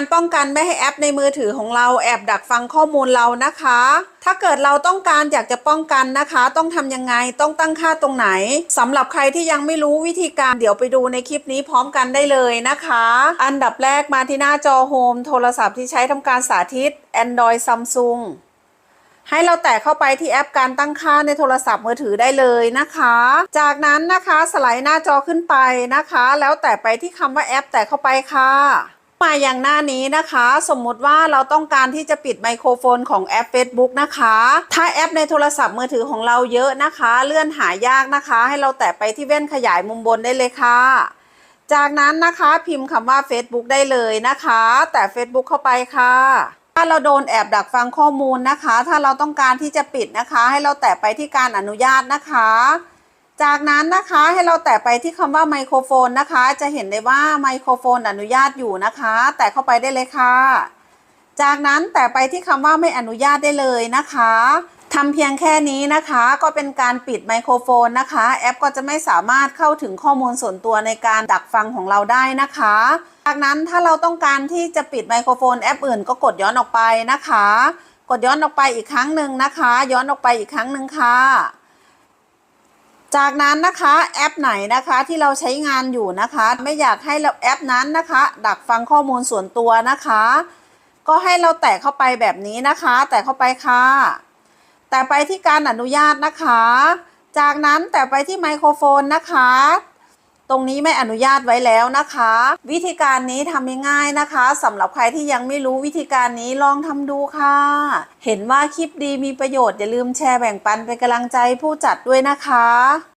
การป้องกันไม่ให้แอปในมือถือของเราแอบดักฟังข้อมูลเรานะคะ ถ้าเกิดเราต้องการอยากจะป้องกันนะคะ ต้องทำยังไงต้องตั้งค่าตรงไหนสำหรับใครที่ยังไม่รู้วิธีการเดี๋ยวไปดูในคลิปนี้พร้อมกันได้เลยนะคะ อันดับแรกมาที่หน้าจอโฮมโทรศัพท์ที่ใช้ทำการสาธิต Android Samsung ให้เราแตะเข้าไปที่แอปการตั้งค่าในโทรศัพท์มือถือได้เลยนะคะ จากนั้นนะคะสไลด์หน้าจอขึ้นไปนะคะ แล้วแตะไปที่คำว่าแอปแตะเข้าไปค่ะ มาอย่างหน้านี้นะคะ สมมุติว่าเราต้องการที่จะปิดไมโครโฟนของแอป Facebook นะคะ ถ้าแอปในโทรศัพท์มือถือของเราเยอะนะคะ เลื่อนหายากนะคะ ให้เราแตะไปที่แว่นขยายมุมบนได้เลยค่ะ จากนั้นนะคะพิมพ์คำว่า Facebook ได้เลยนะคะ แต่ Facebook เข้าไปค่ะถ้าเราโดนแอบดักฟังข้อมูลนะคะ ถ้าเราต้องการที่จะปิดนะคะ ให้เราแตะไปที่การอนุญาตนะคะ จากนั้นนะคะให้เราแตะไปที่คำว่าไมโครโฟนนะคะ จะเห็นได้ว่าไมโครโฟนอนุญาตอยู่นะคะ แตะเข้าไปได้เลยค่ะ จากนั้นแตะไปที่คำว่าไม่อนุญาตได้เลยนะคะทำเพียงแค่นี้นะคะก็เป็นการปิดไมโครโฟนนะคะ แอปก็จะไม่สามารถเข้าถึงข้อมูลส่วนตัวในการดักฟังของเราได้นะคะ จากนั้นถ้าเราต้องการที่จะปิดไมโครโฟนแอปอื่นก็กดย้อนออกไปนะคะ กดย้อนออกไปอีกครั้งหนึ่งนะคะ ย้อนออกไปอีกครั้งหนึ่งค่ะ จากนั้นนะคะแอปไหนนะคะที่เราใช้งานอยู่นะคะ ไม่อยากให้เราแอปนั้นนะคะ ดักฟังข้อมูลส่วนตัวนะคะ ก็ให้เราแตะเข้าไปแบบนี้นะคะ แตะเข้าไปค่ะ แต่ไปที่การอนุญาตนะคะ จากนั้นแตะไปที่ไมโครโฟนนะคะ ตรงนี้ไม่อนุญาตไว้แล้วนะคะ วิธีการนี้ทำง่ายๆนะคะสำหรับใครที่ยังไม่รู้วิธีการนี้ลองทำดูค่ะ เห็นว่าคลิปดีมีประโยชน์อย่าลืมแชร์แบ่งปันเป็นกำลังใจผู้จัดด้วยนะคะ